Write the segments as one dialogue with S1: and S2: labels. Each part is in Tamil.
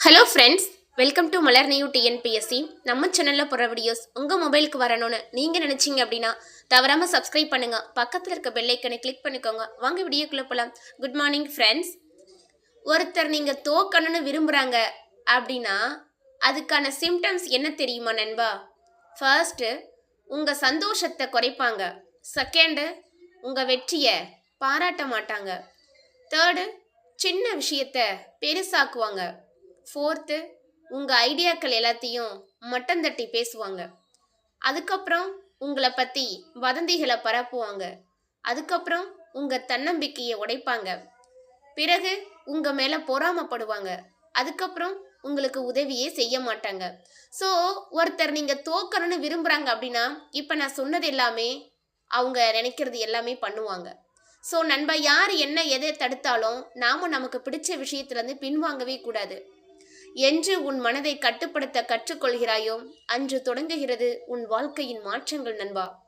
S1: Hello friends welcome to Malar new TNPSC நம்ம சேனலில் போகிற வீடியோஸ் உங்கள் மொபைலுக்கு வரணும்னு நீங்கள் நினச்சிங்க அப்படின்னா தவறாமல் சப்ஸ்கிரைப் பண்ணுங்கள் பக்கத்தில் இருக்க பெல்லைக்கனை கிளிக் பண்ணிக்கோங்க. வாங்க வீடியோக்குள்ளே போகலாம் குட் மார்னிங் ஃப்ரெண்ட்ஸ் ஒருத்தர் நீங்கள் தோக்கணும்னு விரும்புகிறாங்க அப்படின்னா அதுக்கான சிம்டம்ஸ் என்ன தெரியுமா நண்பா? ஃபர்ஸ்ட்டு உங்கள் சந்தோஷத்தை குறைப்பாங்க. செகண்டு உங்கள் வெற்றியை பாராட்ட மாட்டாங்க. தேர்டு சின்ன விஷயத்த பெருசாக்குவாங்க. ஃபோர்த்து உங்கள் ஐடியாக்கள் எல்லாத்தையும் மட்டம் தட்டி பேசுவாங்க. அதுக்கப்புறம் உங்களை பற்றி வதந்திகளை பரப்புவாங்க. அதுக்கப்புறம் உங்கள் தன்னம்பிக்கையை உடைப்பாங்க. பிறகு உங்கள் மேலே பொறாமப்படுவாங்க. அதுக்கப்புறம் உங்களுக்கு உதவியே செய்ய மாட்டாங்க. ஸோ ஒருத்தர் நீங்கள் தோக்கணும்னு விரும்புகிறாங்க அப்படின்னா இப்போ நான் சொன்னது எல்லாமே அவங்க நினைக்கிறது எல்லாமே பண்ணுவாங்க. ஸோ நண்பா யார் என்ன எதை தடுத்தாலும் நாம நமக்கு பிடிச்ச விஷயத்துலேருந்து பின்வாங்கவே கூடாது. என்று உன் மனதை கட்டுப்படுத்த கற்றுக்கொள்கிறாயோ? அன்று தொடங்குகிறது உன் வாழ்க்கையின் மாற்றங்கள் நண்பா.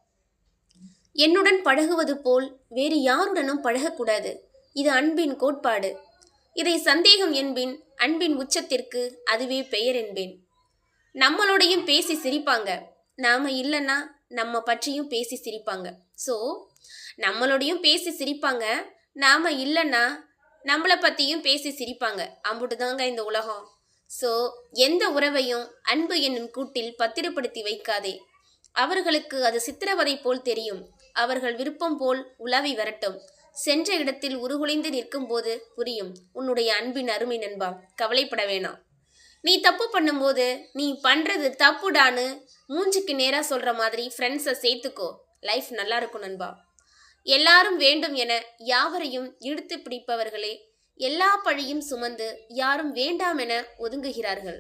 S1: என்னுடன் பழகுவது போல் வேறு யாருடனும் பழகக்கூடாது. இது அன்பின் கோட்பாடு. இதை சந்தேகம் என்பேன் அன்பின் உச்சத்திற்கு அதுவே பெயர் என்பேன். நம்மளோடையும் பேசி சிரிப்பாங்க. நாம இல்லைன்னா நம்ம பற்றியும் பேசி சிரிப்பாங்க. ஸோ நம்மளோடையும் பேசி சிரிப்பாங்க. நாம இல்லைன்னா நம்மளை பற்றியும் பேசி சிரிப்பாங்க. அம்புட்டு தாங்க இந்த உலகம். ஸோ எந்த உறவையும் அன்பு என்னும் கூட்டில் பத்திரப்படுத்தி வைக்காதே. அவர்களுக்கு அது சித்திரவதை போல் தெரியும். அவர்கள் விருப்பம் போல் உலாவி வரட்டும். சென்ற இடத்தில் உருகுலைந்து நிற்கும்போது புரியும். உன்னுடைய அன்பின் அருமை நண்பா கவலைப்பட வேணாம். நீ தப்பு பண்ணும்போது நீ பண்றது தப்புடான்னு மூஞ்சிக்கு நேரா சொல்ற மாதிரி ஃப்ரெண்ட்ஸை சேர்த்துக்கோ. லைஃப் நல்லா இருக்கும் நண்பா. எல்லாரும் வேண்டும் என யாவரையும் இழுத்து பிடிப்பவர்களே எல்லா பழியும் சுமந்து யாரும் வேண்டாம் என ஒதுங்குகிறார்கள்.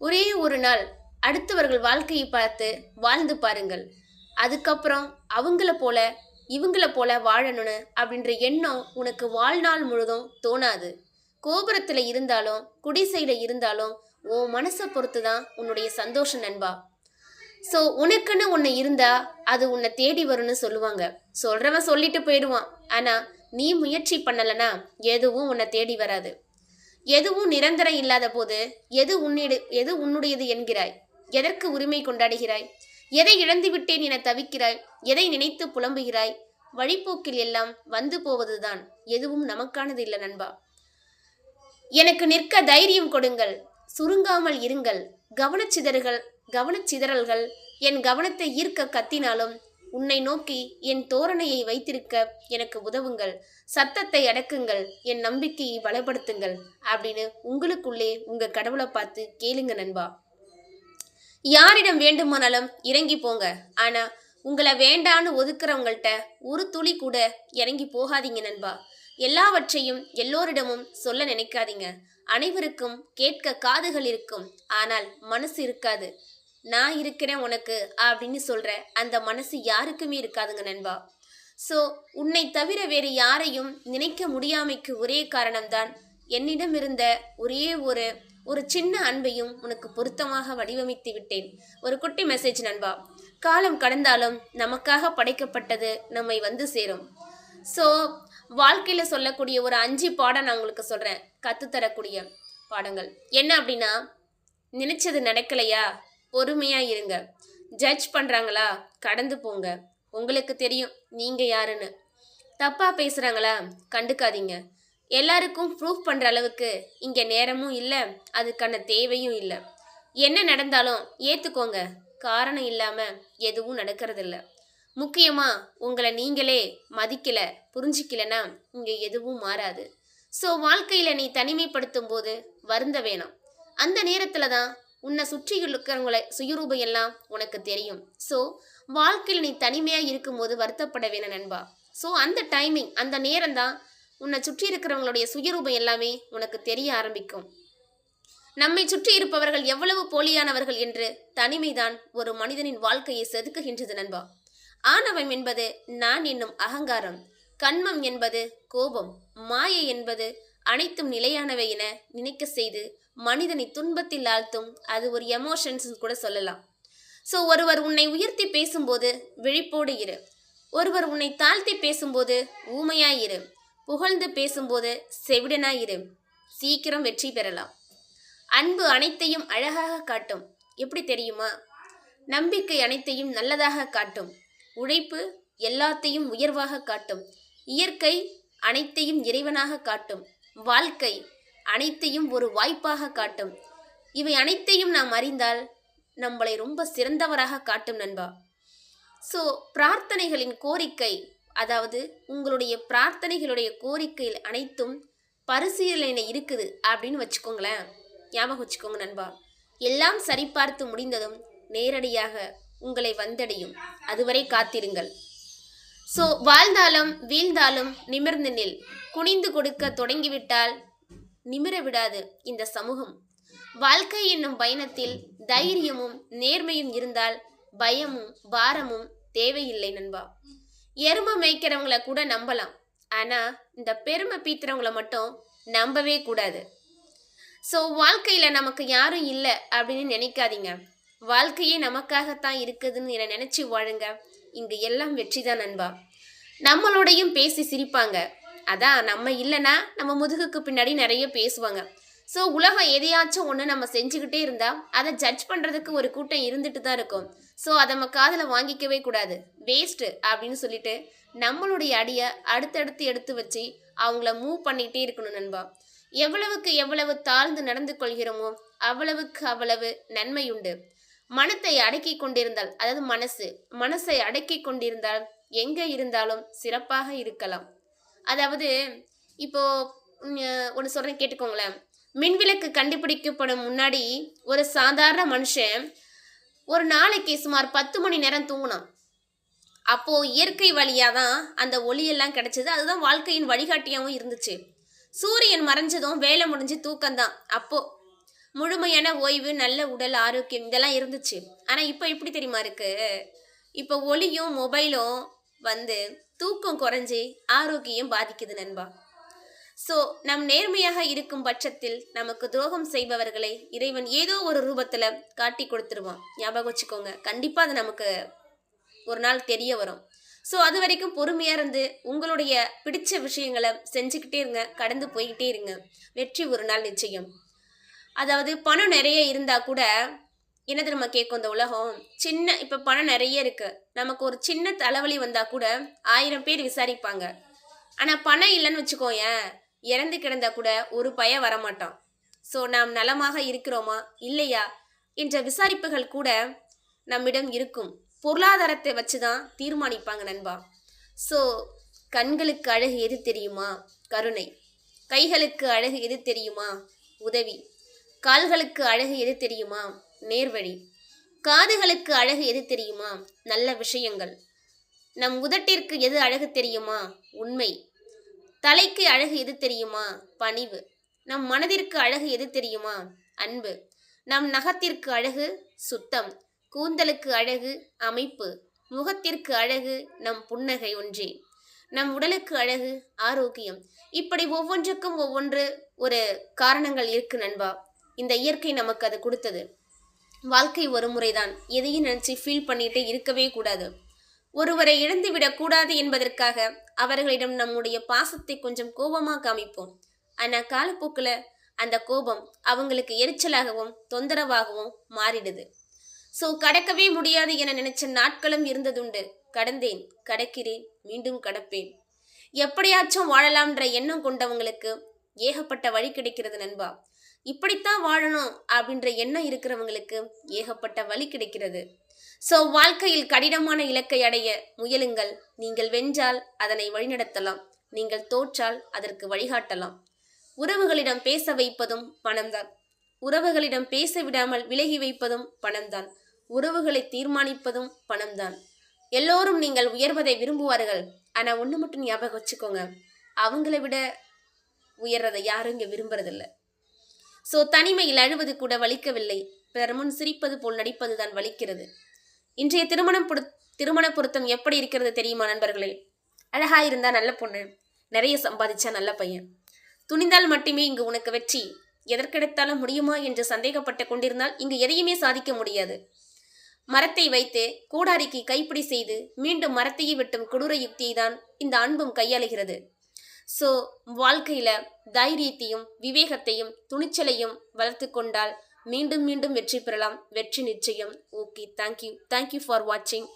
S1: ஒரே ஒரு நாள் அடுத்தவர்கள் வாழ்க்கையை பார்த்து வாழ்ந்து பாருங்கள். அதுக்கப்புறம் அவங்கள போல இவங்கள போல வாழணும்னு அப்படின்ற எண்ணம் உனக்கு வாழ்நாள் முழுதும் தோணாது. கோபுரத்தில் இருந்தாலும் குடிசையில் இருந்தாலும் உன் மனசை பொறுத்து தான் உன்னுடைய சந்தோஷம் நண்பா. ஸோ உனக்குன்னு ஒன்று இருந்தா அது உன்னை தேடி வரும்னு சொல்லுவாங்க. சொல்கிறவன் சொல்லிட்டு போயிடுவான். ஆனால் நீ முயற்சி பண்ணலனா எதுவும் உன்னை தேடி வராது. எதுவும் நிரந்தரம் இல்லாத போது எது உன்னிடு எது உன்னுடையது என்கிறாய்? எதற்கு உரிமை கொண்டாடுகிறாய்? எதை இழந்து விட்டேன் என தவிக்கிறாய்? எதை நினைத்து புலம்புகிறாய்? வழிப்போக்கில் எல்லாம் வந்து போவதுதான் எதுவும் நமக்கானது இல்லை நண்பா. எனக்கு நிற்க தைரியம் கொடுங்கள். சுருங்காமல் இருங்கள். கவனச்சிதறுகள் கவனச்சிதறல்கள். என் கவனத்தை ஈர்க்க கத்தினாலும் உன்னை நோக்கி என் தோரணையை வைத்திருக்க எனக்கு உதவுங்கள். சத்தத்தை அடக்குங்கள். என் நம்பிக்கையை பலப்படுத்துங்கள் அப்படின்னு உங்களுக்குள்ளே உங்க கடவுளை பார்த்து கேளுங்க நண்பா. யாரிடம் வேண்டுமானாலும் இறங்கி போங்க. ஆனா உங்களை வேண்டான்னு ஒதுக்குறவங்கள்ட்ட ஒரு துளி கூட இறங்கி போகாதீங்க நண்பா. எல்லாவற்றையும் எல்லோரிடமும் சொல்ல நினைக்காதீங்க. அனைவருக்கும் கேட்க காதுகள் இருக்கும். ஆனால் மனசு இருக்காது. நான் இருக்கிறேன் உனக்கு அப்படின்னு சொல்கிற அந்த மனசு யாருக்குமே இருக்காதுங்க நண்பா. ஸோ உன்னை தவிர வேறு யாரையும் நினைக்க முடியாமைக்கு ஒரே காரணம்தான் என்னிடம் இருந்த ஒரே ஒரு ஒரு சின்ன அன்பையும் உனக்கு பொருத்தமாக வடிவமைத்து விட்டேன். ஒரு குட்டி மெசேஜ் நண்பா. காலம் கடந்தாலும் நமக்காக படைக்கப்பட்டது நம்மை வந்து சேரும். ஸோ வாழ்க்கையில் சொல்லக்கூடிய ஒரு அஞ்சு பாடம் நான் உங்களுக்கு சொல்கிறேன் கற்றுத்தரக்கூடிய பாடங்கள். என்ன அப்படின்னா நினைச்சது நடக்கலையா? பொறுமையாக இருங்க. ஜட்ஜ் பண்ணுறாங்களா கடந்து போங்க. உங்களுக்கு தெரியும் நீங்கள் யாருன்னு. தப்பாக பேசுகிறாங்களா கண்டுக்காதீங்க. எல்லாருக்கும் ப்ரூஃப் பண்ணுற அளவுக்கு இங்கே நேரமும் இல்லை அதுக்கான தேவையும் இல்லை. என்ன நடந்தாலும் ஏற்றுக்கோங்க காரணம் இல்லாமல் எதுவும் நடக்கிறதில்ல. முக்கியமாக உங்களை நீங்களே மதிக்கலை புரிஞ்சிக்கலைன்னா இங்கே எதுவும் மாறாது. ஸோ வாழ்க்கையில் நீ தனிமைப்படுத்தும் போது வருந்த வேணாம். அந்த நேரத்தில் தான் உன்னை சுற்றி இருக்கிறவங்களை சுயரூபம் எல்லாம் உனக்கு தெரியும். ஸோ வாழ்க்கையில் நீ தனிமையாக இருக்கும்போது வருத்தப்பட வேணும் நண்பா. ஸோ அந்த டைமிங் அந்த நேரம் தான் உன்னை சுற்றி இருக்கிறவங்களுடைய சுயரூபம் எல்லாமே உனக்கு தெரிய ஆரம்பிக்கும். நம்மை சுற்றி இருப்பவர்கள் எவ்வளவு போலியானவர்கள் என்று தனிமைதான் ஒரு மனிதனின் வாழ்க்கையை செதுக்குகின்றது நண்பா. ஆணவம் என்பது நான் என்னும் அகங்காரம் கண்மம் என்பது கோபம் மாயை என்பது அனைத்தும் நிலையானவை என நினைக்க செய்து மனிதனை துன்பத்தில் ஆழ்த்தும் அது ஒரு எமோஷன்ஸ் கூட சொல்லலாம். ஸோ ஒருவர் உன்னை உயர்த்தி பேசும்போது விழிப்போடு இரு. ஒருவர் உன்னை தாழ்த்தி பேசும்போது ஊமையாயிரு புகழ்ந்து பேசும்போது செவிடனாய் இரு. சீக்கிரம் வெற்றி பெறலாம். அன்பு அனைத்தையும் அழகாக காட்டும். எப்படி தெரியுமா? நம்பிக்கை அனைத்தையும் நல்லதாக காட்டும். உழைப்பு எல்லாத்தையும் உயர்வாக காட்டும். இயற்கை அனைத்தையும் இறைவனாக காட்டும். வாழ்க்கை அனைத்தையும் ஒரு வாய்ப்பாக காட்டும். இவை அனைத்தையும் நாம் அறிந்தால் நம்மளை ரொம்ப சிறந்தவராக காட்டும் நண்பா. ஸோ பிரார்த்தனைகளின் கோரிக்கை அதாவது உங்களுடைய பிரார்த்தனைகளுடைய கோரிக்கையில் அனைத்தும் பரிசீலனை இருக்குது அப்படின்னு வச்சுக்கோங்களேன். ஞாபகம் வச்சுக்கோங்க நண்பா. எல்லாம் சரிபார்த்து முடிந்ததும் நேரடியாக உங்களை வந்தடையும். அதுவரை காத்திருங்கள். ஸோ வாழ்ந்தாலும் வீழ்ந்தாலும் நிமிர்ந்து நில். குனிந்து கொடுக்க தொடங்கிவிட்டால் நிமிர விடாது இந்த சமூகம். வாழ்க்கை என்னும் பயணத்தில் தைரியமும் நேர்மையும் இருந்தால் பயமும் பாரமும் தேவையில்லை நண்பா. எருமை மேய்க்கிறவங்கள கூட நம்பலாம். ஆனால் இந்த பெருமை பீத்துறவங்கள மட்டும் நம்பவே கூடாது. ஸோ வாழ்க்கையில் நமக்கு யாரும் இல்லை அப்படின்னு நினைக்காதீங்க. வாழ்க்கையே நமக்காகத்தான் இருக்குதுன்னு என நினச்சி வாழுங்க. இங்கு எல்லாம் வெற்றி தான் நண்பா. நம்மளோடையும் பேசி சிரிப்பாங்க. அதான் நம்ம இல்லைன்னா நம்ம முதுகுக்கு பின்னாடி நிறைய பேசுவாங்க. ஸோ உலகம் எதையாச்சும் ஒன்று நம்ம செஞ்சுக்கிட்டே இருந்தால் அதை ஜட்ஜ் பண்ணுறதுக்கு ஒரு கூட்டம் இருந்துட்டு தான் இருக்கும். ஸோ அதை நம்ம காதில் வாங்கிக்கவே கூடாது. வேஸ்ட்டு அப்படின்னு சொல்லிட்டு நம்மளுடைய அடியை அடுத்தடுத்து எடுத்து வச்சு அவங்கள மூவ் பண்ணிகிட்டே இருக்கணும் நண்பா. எவ்வளவுக்கு எவ்வளவு தாழ்ந்து நடந்து கொள்கிறோமோ அவ்வளவுக்கு அவ்வளவு நன்மை உண்டு. மனத்தை அடக்கி கொண்டிருந்தால் அதாவது மனசு மனசை அடக்கி கொண்டிருந்தால் எங்கே இருந்தாலும் சிறப்பாக இருக்கலாம். அதாவது இப்போ ஒன்று சொல்கிறேன் கேட்டுக்கோங்களேன். மின்விளக்கு கண்டுபிடிக்கப்படும் முன்னாடி ஒரு சாதாரண மனுஷன் ஒரு நாளைக்கு சுமார் பத்து மணி நேரம் தூங்கினான். அப்போ இயற்கை வழியாக தான் அந்த ஒளியெல்லாம் கிடைச்சது. அதுதான் வாழ்க்கையின் வழிகாட்டியாகவும் இருந்துச்சு. சூரியன் மறைஞ்சதும் வேலை முடிஞ்சு தூக்கம்தான். அப்போது முழுமையான ஓய்வு நல்ல உடல் ஆரோக்கியம் இதெல்லாம் இருந்துச்சு. ஆனால் இப்போ எப்படி தெரியுமா இருக்கு? இப்போ ஒளியும் மொபைலும் வந்து தூக்கம் குறைஞ்சி ஆரோக்கியம் பாதிக்குது நண்பா. ஸோ நம் நேர்மையாக இருக்கும் பட்சத்தில் நமக்கு துரோகம் செய்பவர்களை இறைவன் ஏதோ ஒரு ரூபத்தில் காட்டி கொடுத்துருவான். ஞாபகம் வச்சுக்கோங்க. கண்டிப்பாக அது நமக்கு ஒரு நாள் தெரிய வரும். ஸோ அது வரைக்கும் பொறுமையாக இருந்து உங்களுடைய பிடிச்ச விஷயங்களை செஞ்சுக்கிட்டே இருங்க. கடந்து போய்கிட்டே இருங்க. வெற்றி ஒரு நாள் நிச்சயம். அதாவது பணம் நிறைய இருந்தால் கூட என்னது நம்ம கேட்கும் இந்த உலகம்? சின்ன இப்போ பணம் நிறைய இருக்குது நமக்கு ஒரு சின்ன தலைவலி வந்தால் கூட ஆயிரம் பேர் விசாரிப்பாங்க. ஆனால் பணம் இல்லைன்னு வச்சுக்கோயேன் இறந்து கிடந்தா கூட ஒரு பய வரமாட்டோம் ஸோ நாம் நலமாக இருக்கிறோமா? இல்லையா? என்ற விசாரிப்புகள் கூட நம்மிடம் இருக்கும். பொருளாதாரத்தை வச்சு தான் தீர்மானிப்பாங்க நண்பா. ஸோ கண்களுக்கு அழகு எது தெரியுமா? கருணை. கைகளுக்கு அழகு எது தெரியுமா? உதவி. கால்களுக்கு அழகு எது தெரியுமா? நேர்வழி. காதுகளுக்கு அழகு எது தெரியுமா? நல்ல விஷயங்கள். நம் உதட்டிற்கு எது அழகு தெரியுமா? உண்மை. தலைக்கு அழகு எது தெரியுமா? பணிவு. நம் மனதிற்கு அழகு எது தெரியுமா? அன்பு. நம் நகத்திற்கு அழகு சுத்தம். கூந்தலுக்கு அழகு அமைப்பு. முகத்திற்கு அழகு நம் புன்னகை ஒன்றே. நம் உடலுக்கு அழகு ஆரோக்கியம். இப்படி ஒவ்வொன்றுக்கும் ஒவ்வொன்று ஒரு காரணங்கள் இருக்கு நண்பா. இந்த இயற்கை நமக்கு அது கொடுத்தது. வாழ்க்கை ஒரு முறைதான். எதையும் நினச்சி ஃபீல் பண்ணிட்டு இருக்கவே கூடாது. ஒருவரை இழந்து விடக்கூடாது என்பதற்காக அவர்களிடம் நம்முடைய பாசத்தை கொஞ்சம் கோபமாக காமிப்போம். ஆனால் காலப்போக்கில் அந்த கோபம் அவங்களுக்கு எரிச்சலாகவும் தொந்தரவாகவும் மாறிடுது. ஸோ கடக்கவே முடியாது என நினைச்ச நாட்களும் இருந்ததுண்டு. கடந்தேன் கடக்கிறேன் மீண்டும் கடப்பேன். எப்படியாச்சும் வாழலாம்ன்ற எண்ணம் கொண்டவங்களுக்கு ஏகப்பட்ட வழி கிடைக்கிறது நண்பா. இப்படித்தான் வாழணும் அப்படின்ற எண்ணம் இருக்கிறவங்களுக்கு ஏகப்பட்ட வழி கிடைக்கிறது. ஸோ வாழ்க்கையில் கடினமான இலக்கை அடைய முயலுங்கள். நீங்கள் வென்றால் அதனை வழிநடத்தலாம். நீங்கள் தோற்றால் அதற்கு வழிகாட்டலாம். உறவுகளிடம் பேச வைப்பதும் பணம்தான். உறவுகளிடம் பேச விடாமல் விலகி வைப்பதும் பணம்தான். உறவுகளை தீர்மானிப்பதும் பணம்தான். எல்லோரும் நீங்கள் உயர்வதை விரும்புவார்கள். ஆனால் ஒன்று மட்டும் ஞாபகம் வச்சுக்கோங்க. அவங்கள விட உயர்றதை யாரும் இங்கே விரும்புறதில்ல. ஸோ தனிமையில் அழுவது கூட வலிக்கவில்லை. பிறர் முன் சிரிப்பது போல் நடிப்பது தான் வலிக்கிறது. இன்றைய திருமணம் திருமண பொருத்தம் எப்படி இருக்கிறது தெரியுமா நண்பர்களே? அழகா இருந்தா நல்ல பொண்ணு. நிறைய சம்பாதிச்சா நல்ல பையன். துணிந்தால் மட்டுமே இங்கு உனக்கு வெற்றி. எதற்கெடுத்தாலும் முடியுமா என்று சந்தேகப்பட்டு கொண்டிருந்தால் இங்கு எதையுமே சாதிக்க முடியாது. மரத்தை வைத்து கூடாரிக்கு கைப்பிடி செய்து மீண்டும் மரத்தையே வெட்டும் கொடூர யுக்தியை தான் இந்த அன்பும் கையாளுகிறது. ஸோ வாழ்க்கையில் தைரியத்தையும் விவேகத்தையும் துணிச்சலையும் வளர்த்து கொண்டால் மீண்டும் மீண்டும் வெற்றி பெறலாம். வெற்றி நிச்சயம். ஓகே தேங்க்யூ தேங்க்யூ ஃபார் வாட்சிங்